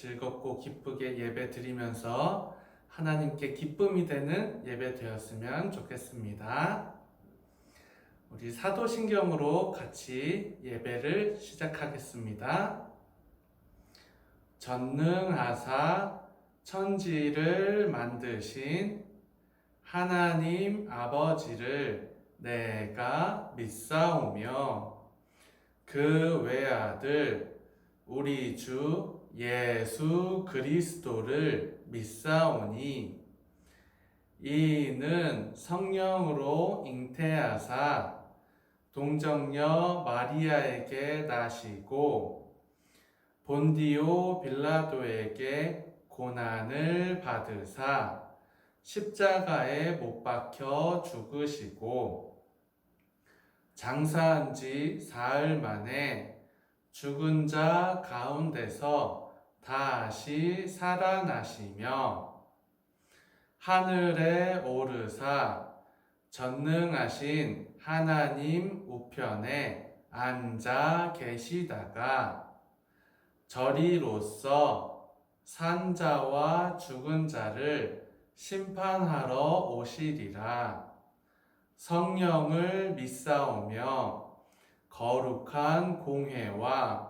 즐겁고 기쁘게 예배 드리면서 하나님께 기쁨이 되는 예배 되었으면 좋겠습니다. 우리 사도신경으로 같이 예배를 시작하겠습니다. 전능하사 천지를 만드신 하나님 아버지를 내가 믿사오며 그 외아들 우리 주 예수 그리스도를 믿사오니 이는 성령으로 잉태하사 동정녀 마리아에게 나시고 본디오 빌라도에게 고난을 받으사 십자가에 못 박혀 죽으시고 장사한 지 사흘 만에 죽은 자 가운데서 다시 살아나시며 하늘에 오르사 전능하신 하나님 우편에 앉아 계시다가 저리로서 산자와 죽은 자를 심판하러 오시리라. 성령을 믿사오며 거룩한 공회와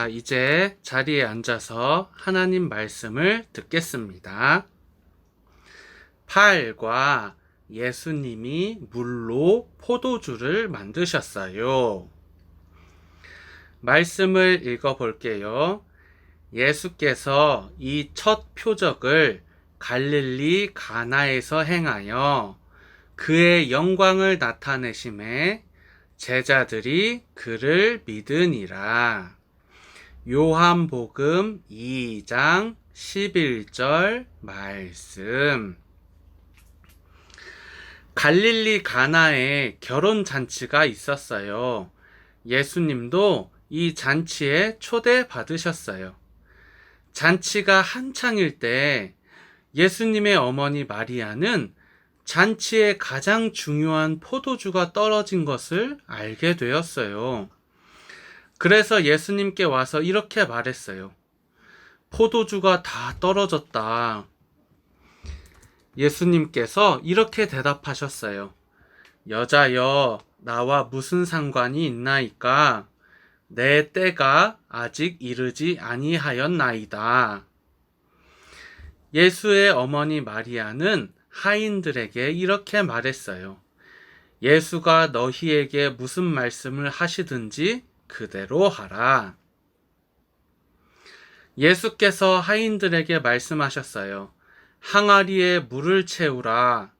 자, 이제 자리에 앉아서 하나님 말씀을 듣겠습니다. 8과 예수님이 물로 포도주를 만드셨어요. 말씀을 읽어 볼게요. 예수께서 이 첫 표적을 갈릴리 가나에서 행하여 그의 영광을 나타내심에 제자들이 그를 믿으니라. 요한복음 2장 11절 말씀. 갈릴리 가나에 결혼 잔치가 있었어요. 예수님도 이 잔치에 초대받으셨어요. 잔치가 한창일 때 예수님의 어머니 마리아는 잔치에 가장 중요한 포도주가 떨어진 것을 알게 되었어요. 그래서 예수님께 와서 이렇게 말했어요. 포도주가 다 떨어졌다. 예수님께서 이렇게 대답하셨어요. 여자여, 나와 무슨 상관이 있나이까? 내 때가 아직 이르지 아니하였나이다. 예수의 어머니 마리아는 하인들에게 이렇게 말했어요. 예수가 너희에게 무슨 말씀을 하시든지 그대로 하라. 예수께서 하인들에게 말씀하셨어요. 항아리에 물을 채우라.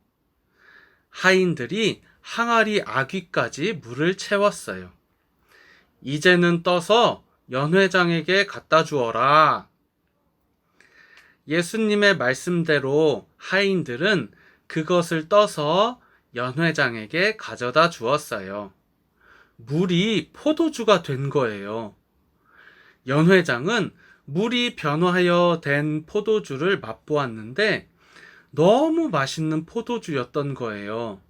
하인들이 항아리 아귀까지 물을 채웠어요. 이제는 떠서 연회장에게 갖다 주어라. 예수님의 말씀대로 하인들은 그것을 떠서 연회장에게 가져다 주었어요. 물이 포도주가 된 거예요. 연 회장은 물이 변화하여 된 포도주를 맛보았는데 너무 맛있는 포도주였던 거예요.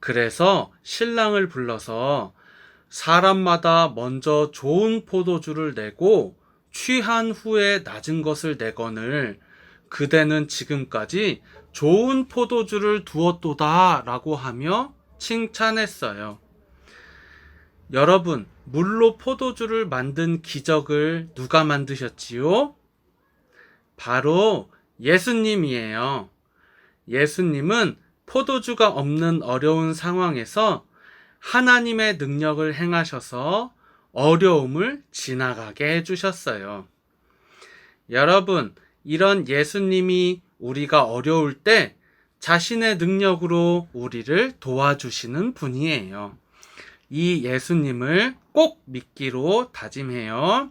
그래서 신랑을 불러서 사람마다 먼저 좋은 포도주를 내고 취한 후에 낮은 것을 내거늘 그대는 지금까지 좋은 포도주를 두었도다 라고 하며 칭찬했어요. 여러분, 물로 포도주를 만든 기적을 누가 만드셨지요? 바로 예수님이에요. 예수님은 포도주가 없는 어려운 상황에서 하나님의 능력을 행하셔서 어려움을 지나가게 해주셨어요. 여러분, 이런 예수님이 우리가 어려울 때 자신의 능력으로 우리를 도와주시는 분이에요. 이 예수님을 꼭 믿기로 다짐해요.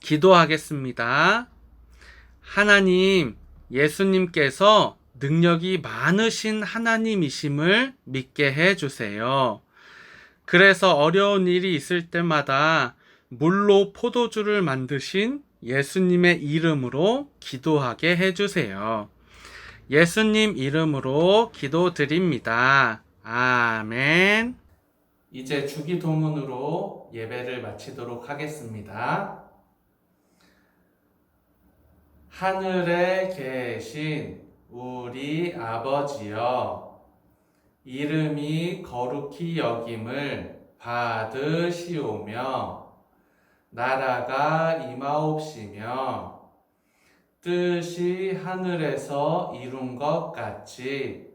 기도하겠습니다. 하나님, 예수님께서 능력이 많으신 하나님이심을 믿게 해 주세요. 그래서 어려운 일이 있을 때마다 물로 포도주를 만드신 예수님의 이름으로 기도하게 해 주세요. 예수님 이름으로 기도드립니다. 아멘. 이제 주기도문으로 예배를 마치도록 하겠습니다. 하늘에 계신 우리 아버지여, 이름이 거룩히 여김을 받으시오며, 나라가 임하옵시며, 뜻이 하늘에서 이룬 것 같이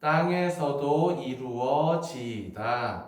땅에서도 이루어지이다.